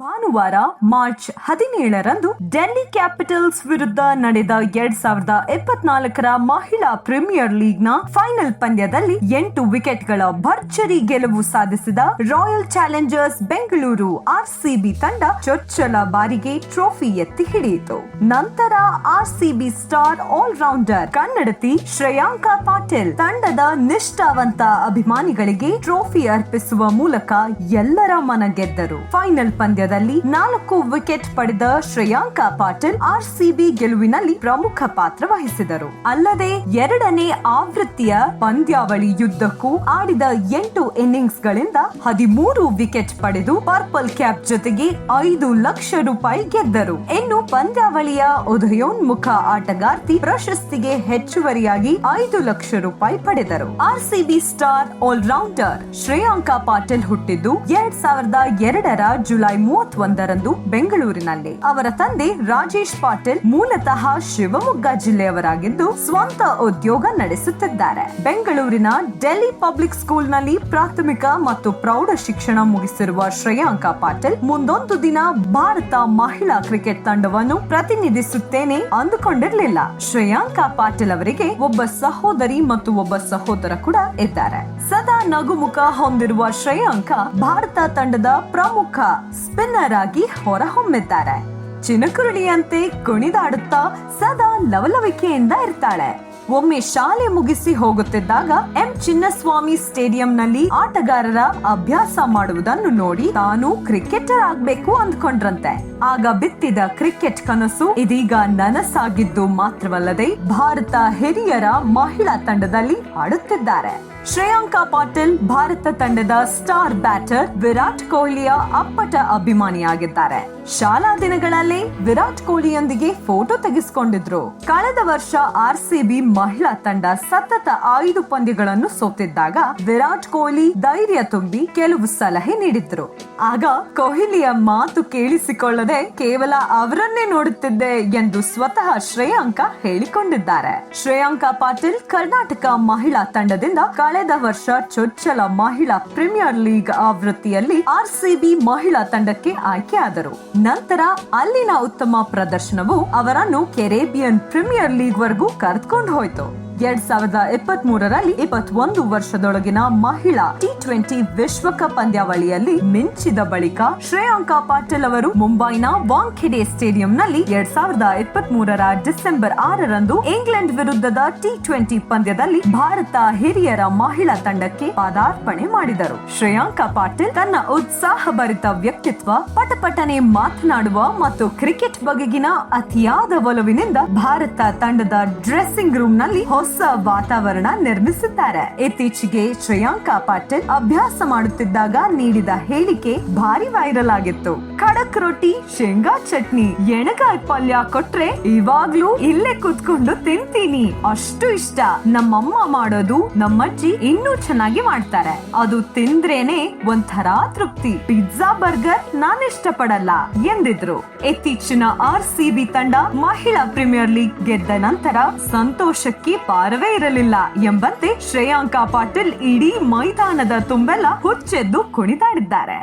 ಭಾನುವಾರ, March ಹದಿನೇಳರಂದು Delhi capitals ವಿರುದ್ಧ ನಡೆದ ಎರಡ್ ಸಾವಿರದ ಇಪ್ಪತ್ನಾಲ್ಕರ ಮಹಿಳಾ ಪ್ರೀಮಿಯರ್ ಲೀಗ್ನ ಫೈನಲ್ ಪಂದ್ಯದಲ್ಲಿ ಎಂಟು ವಿಕೆಟ್ಗಳ ಭರ್ಜರಿ ಗೆಲುವು ಸಾಧಿಸಿದ ರಾಯಲ್ ಚಾಲೆಂಜರ್ಸ್ ಬೆಂಗಳೂರು ಆರ್ಸಿಬಿ ತಂಡ ಚೊಚ್ಚಲ ಬಾರಿಗೆ ಟ್ರೋಫಿ ಎತ್ತಿ ಹಿಡಿಯಿತು. ನಂತರ ಆರ್ಸಿಬಿ ಸ್ಟಾರ್ ಆಲ್ರೌಂಡರ್ ಕನ್ನಡತಿ ಶ್ರೇಯಾಂಕಾ ಪಾಟೀಲ್ ತಂಡದ ನಿಷ್ಠಾವಂತ ಅಭಿಮಾನಿಗಳಿಗೆ ಟ್ರೋಫಿ ಅರ್ಪಿಸುವ ಮೂಲಕ ಎಲ್ಲರ ಮನ ಗೆದ್ದರು. ಫೈನಲ್ ಪಂದ್ಯದಲ್ಲಿ ನಾಲ್ಕು ವಿಕೆಟ್ ಪಡೆದ ಶ್ರೇಯಾಂಕಾ ಪಾಟೀಲ್ ಆರ್ಸಿಬಿ ಗೆಲುವಿನಲ್ಲಿ ಪ್ರಮುಖ ಪಾತ್ರ ವಹಿಸಿದರು. ಅಲ್ಲದೆ ಎರಡನೇ ಆವೃತ್ತಿಯ ಪಂದ್ಯಾವಳಿ ಯುದ್ಧಕ್ಕೂ ಆಡಿದ ಎಂಟು ಇನ್ನಿಂಗ್ಸ್ ಗಳಿಂದ ಹದಿಮೂರು ವಿಕೆಟ್ ಪಡೆದು ಪರ್ಪಲ್ ಕ್ಯಾಪ್ ಜೊತೆಗೆ ಐದು ಲಕ್ಷ ರೂಪಾಯಿ ಗೆದ್ದರು. ಇನ್ನು ಪಂದ್ಯಾವಳಿಯ ಉದಯೋನ್ಮುಖ ಆಟಗಾರ್ತಿ ಪ್ರಶಸ್ತಿಗೆ ಹೆಚ್ಚುವರಿಯಾಗಿ ಐದು ಲಕ್ಷ ರೂಪಾಯಿ ಪಡೆದರು. RCB star allrounder Shreyanka Patil ಹುಟ್ಟಿದ್ದು ಎರಡ್ ಸಾವಿರದ ಎರಡರ ಜುಲೈ ಮೂವತ್ತೊಂದರಂದು ಬೆಂಗಳೂರಿನಲ್ಲಿ. ಅವರ ತಂದೆ ರಾಜೇಶ್ ಪಾಟೀಲ್ ಮೂಲತಃ ಶಿವಮೊಗ್ಗ ಜಿಲ್ಲೆಯವರಾಗಿದ್ದು ಸ್ವಂತ ಉದ್ಯೋಗ ನಡೆಸುತ್ತಿದ್ದಾರೆ. ಬೆಂಗಳೂರಿನ ಡೆಲ್ಲಿ ಪಬ್ಲಿಕ್ ಸ್ಕೂಲ್ನಲ್ಲಿ ಪ್ರಾಥಮಿಕ ಮತ್ತು ಪ್ರೌಢ ಶಿಕ್ಷಣ ಮುಗಿಸಿರುವ ಶ್ರೇಯಾಂಕ ಪಾಟೀಲ್ ಮುಂದೊಂದು ದಿನ ಭಾರತ ಮಹಿಳಾ ಕ್ರಿಕೆಟ್ ತಂಡವನ್ನು ಪ್ರತಿನಿಧಿಸುತ್ತೇನೆ ಅಂದುಕೊಂಡಿರಲಿಲ್ಲ. ಶ್ರೇಯಾಂಕಾ ಪಾಟೀಲ್ ಅವರಿಗೆ ಒಬ್ಬ ಸಹೋದರಿ ಮತ್ತು ಒಬ್ಬ ಸಹೋದರ ಕೂಡ ಇದ್ದಾರೆ. ಸದಾ ನಗುಮುಖ ಹೊಂದಿರುವ ಶ್ರೇಯಾಂಕ ಭಾರತ ತಂಡದ ಪ್ರಮುಖ ಸ್ಪಿನ್ನರ್ ಆಗಿ ಹೊರಹೊಮ್ಮಿದ್ದಾರೆ ಚಿನಕುರುಳಿಯಂತೆ ಕುಣಿದಾಡುತ್ತಾ ಸದಾ ಲವಲವಿಕೆಯಿಂದ ಇರ್ತಾಳೆ. ಒಮ್ಮೆ ಶಾಲೆ ಮುಗಿಸಿ ಹೋಗುತ್ತಿದ್ದಾಗ ಎಂ. ಚಿನ್ನಸ್ವಾಮಿ ಸ್ಟೇಡಿಯಂನಲ್ಲಿ ಆಟಗಾರರ ಅಭ್ಯಾಸ ಮಾಡುವುದನ್ನು ನೋಡಿ ತಾನು ಕ್ರಿಕೆಟರ್ ಆಗ್ಬೇಕು ಅಂದ್ಕೊಂಡ್ರಂತೆ. ಆಗ ಬಿತ್ತಿದ ಕ್ರಿಕೆಟ್ ಕನಸು ಇದೀಗ ನನಸಾಗಿದ್ದು ಮಾತ್ರವಲ್ಲದೆ ಭಾರತ ಹಿರಿಯರ ಮಹಿಳಾ ತಂಡದಲ್ಲಿ ಆಡುತ್ತಿದ್ದಾರೆ ಶ್ರೇಯಾಂಕಾ ಪಾಟೀಲ್ ಭಾರತ ತಂಡದ ಸ್ಟಾರ್ ಬ್ಯಾಟರ್ ವಿರಾಟ್ ಕೊಹ್ಲಿಯ ಅಪ್ಪಟ ಅಭಿಮಾನಿಯಾಗಿದ್ದಾರೆ. ಶಾಲಾ ದಿನಗಳಲ್ಲಿ ವಿರಾಟ್ ಕೊಹ್ಲಿಯೊಂದಿಗೆ ಫೋಟೋ ತೆಗೆಸಿಕೊಂಡಿದ್ರು. ಕಳೆದ ವರ್ಷ ಆರ್ಸಿಬಿ ಮಹಿಳಾ ತಂಡ ಸತತ ಐದು ಪಂದ್ಯಗಳನ್ನು ಸೋತಿದ್ದಾಗ ವಿರಾಟ್ ಕೊಹ್ಲಿ ಧೈರ್ಯ ತುಂಬಿ ಕೆಲವು ಸಲಹೆ ನೀಡಿದ್ರು. ಆಗ ಕೊಹ್ಲಿಯ ಮಾತು ಕೇಳಿಸಿಕೊಳ್ಳದೆ ಕೇವಲ ಅವರನ್ನೇ ನೋಡುತ್ತಿದ್ದೆ ಎಂದು ಸ್ವತಃ ಶ್ರೇಯಾಂಕ ಹೇಳಿಕೊಂಡಿದ್ದಾರೆ. ಶ್ರೇಯಾಂಕಾ ಪಾಟೀಲ್ ಕರ್ನಾಟಕ ಮಹಿಳಾ ತಂಡದಿಂದ ಕಳೆದ ವರ್ಷ ಚೊಚ್ಚಲ ಮಹಿಳಾ ಪ್ರೀಮಿಯರ್ ಲೀಗ್ ಆವೃತ್ತಿಯಲ್ಲಿ ಆರ್ಸಿಬಿ ಮಹಿಳಾ ತಂಡಕ್ಕೆ ಆಯ್ಕೆಯಾದರು. ನಂತರ ಅಲ್ಲಿನ ಉತ್ತಮ ಪ್ರದರ್ಶನವು ಅವರನ್ನು ಕೆರೇಬಿಯನ್ ಪ್ರೀಮಿಯರ್ ಲೀಗ್ ವರೆಗೂ ಕರೆದುಕೊಂಡು ಹೋಯ್ತು. ಎರಡ್ ಸಾವಿರದ ಇಪ್ಪತ್ತ್ ಮೂರರಲ್ಲಿ ಇಪ್ಪತ್ತೊಂದು ವರ್ಷದೊಳಗಿನ ಮಹಿಳಾ ಟಿ ಟ್ವೆಂಟಿ ವಿಶ್ವಕಪ್ ಪಂದ್ಯಾವಳಿಯಲ್ಲಿ ಮಿಂಚಿದ ಬಳಿಕ ಶ್ರೇಯಾಂಕಾ ಪಾಟೀಲ್ ಅವರು ಮುಂಬೈನ ವಾಂಖೆಡೆ ಸ್ಟೇಡಿಯಂನಲ್ಲಿ ಎರಡ್ ಸಾವಿರದ ಇಪ್ಪತ್ತ್ ಮೂರರ ಡಿಸೆಂಬರ್ ಆರರಂದು ಇಂಗ್ಲೆಂಡ್ ವಿರುದ್ಧದ ಟಿ ಟ್ವೆಂಟಿ ಪಂದ್ಯದಲ್ಲಿ ಭಾರತ ಹಿರಿಯರ ಮಹಿಳಾ ತಂಡಕ್ಕೆ ಪಾದಾರ್ಪಣೆ ಮಾಡಿದರು. ಶ್ರೇಯಾಂಕಾ ಪಾಟೀಲ್ ತನ್ನ ಉತ್ಸಾಹಭರಿತ ವ್ಯಕ್ತಿತ್ವ, ಪಟಪಟನೆ ಮಾತನಾಡುವ ಮತ್ತು ಕ್ರಿಕೆಟ್ ಬಗೆಗಿನ ಅತಿಯಾದ ಒಲವಿನಿಂದ ಭಾರತ ತಂಡದ ಡ್ರೆಸ್ಸಿಂಗ್ ರೂಮ್ನಲ್ಲಿ ಹೊಸ ವಾತಾವರಣ ನಿರ್ಮಿಸಿದ್ದಾರೆ ಇತ್ತೀಚೆಗೆ ಶ್ರೇಯಾಂಕಾ ಪಾಟೀಲ್ ಅಭ್ಯಾಸ ಮಾಡುತ್ತಿದ್ದಾಗ ನೀಡಿದ ಹೇಳಿಕೆ ಭಾರಿ ವೈರಲ್ ಆಗಿತ್ತು. ಖಡಕ್ ರೊಟ್ಟಿ, ಶೇಂಗಾ ಚಟ್ನಿ, ಎಣಗಾಯಿ ಪಲ್ಯ ಕೊಟ್ರೆ ಇವಾಗ್ಲೂ ಇಲ್ಲೇ ಕುತ್ಕೊಂಡು ತಿಂತೀನಿ. ಅಷ್ಟು ಇಷ್ಟ. ನಮ್ಮಮ್ಮ ಮಾಡೋದು ನಮ್ಮಜ್ಜಿ ಇನ್ನೂ ಚೆನ್ನಾಗಿ ಮಾಡ್ತಾರೆ. ಅದು ತಿಂದ್ರೇನೆ ಒಂಥರಾ ತೃಪ್ತಿ. ಪಿಜ್ಜಾ, ಬರ್ಗರ್ ನಾನ್ ಇಷ್ಟಪಡಲ್ಲ ಎಂದಿದ್ರು. ಇತ್ತೀಚಿನ ಆರ್ ಸಿ ಬಿ ತಂಡ ಮಹಿಳಾ ಪ್ರೀಮಿಯರ್ ಲೀಗ್ ಗೆದ್ದ ನಂತರ ಸಂತೋಷಕ್ಕೆ ಪಾರವೇ ಇರಲಿಲ್ಲ ಎಂಬಂತೆ ಶ್ರೇಯಾಂಕಾ ಪಾಟೀಲ್ ಇಡೀ ಮೈದಾನದ ತುಂಬೆಲ್ಲ ಹುಚ್ಚೆದ್ದು ಕುಣಿದಾಡಿದ್ದಾರೆ.